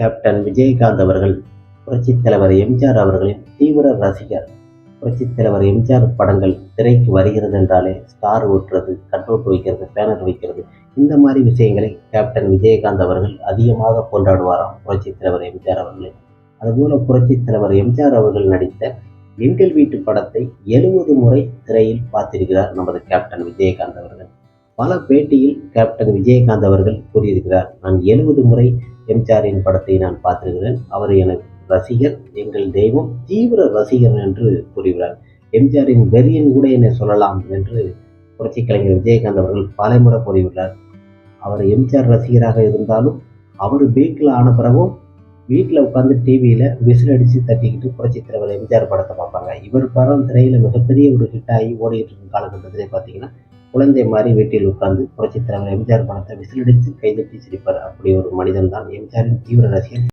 Captain Vijayakanth அவர்கள் புரட்சித் தலைவர் எம்ஜிஆர் அவர்களின் தீவிர ரசிகர். புரட்சித் தலைவர் எம்ஜிஆர் படங்கள் திரைக்கு வருகிறது என்றாலே ஸ்டார் ஓட்டுறது கட்அவுட் வைக்கிறது பேனர் வைக்கிறது. இந்த மாதிரி விஷயங்களை கேப்டன் விஜயகாந்த் அவர்கள் அதிகமாக கொண்டாடுவாராம் புரட்சித் தலைவர் எம்ஜிஆர் அவர்களை அதுபோல புரட்சித் தலைவர் எம்ஜிஆர் அவர்கள் நடித்த எங்கள் வீட்டு படத்தை எழுபது முறை திரையில் பார்த்திருக்கிறார் நமது கேப்டன் விஜயகாந்த் அவர்கள். பல பேட்டியில் கேப்டன் விஜயகாந்த் அவர்கள் கூறியிருக்கிறார் நான் எழுபது முறை எம்ஜிஆரின் படத்தை நான் பார்த்திருக்கிறேன். அவர் எனக்கு ரசிகர் எங்கள் தெய்வம் தீவிர ரசிகர் என்று கூறுகிறார் எம்ஜிஆரின் வெறியின் கூட என்னை சொல்லலாம் என்று புரட்சி கலைஞர் விஜயகாந்த் அவர்கள் பலமுறை கூறியுள்ளார். அவர் எம்ஜிஆர் ரசிகராக இருந்தாலும் அவர் பீக்கில் ஆன பிறகும் வீட்டில் உட்காந்து டிவியில் விசில் அடித்து தட்டிக்கிட்டு புரட்சி தலைவர் எம்ஜிஆர் படத்தை பார்ப்பாங்க. இவர் படம் திரையில் மிகப்பெரிய ஒரு ஹிட் ஆகி ஓடிட்டு இருக்கும் காலகட்டத்திலே பார்த்தீங்கன்னா குழந்தை மாதிரி வீட்டில் உட்கார்ந்து புரட்சித் தலைவர் எம்ஜிஆர் படத்தை விசிலடித்து கைதட்டி சிரிப்பார். அப்படி ஒரு மனிதன் தான் எம்ஜிஆரின் தீவிர ரசிகர்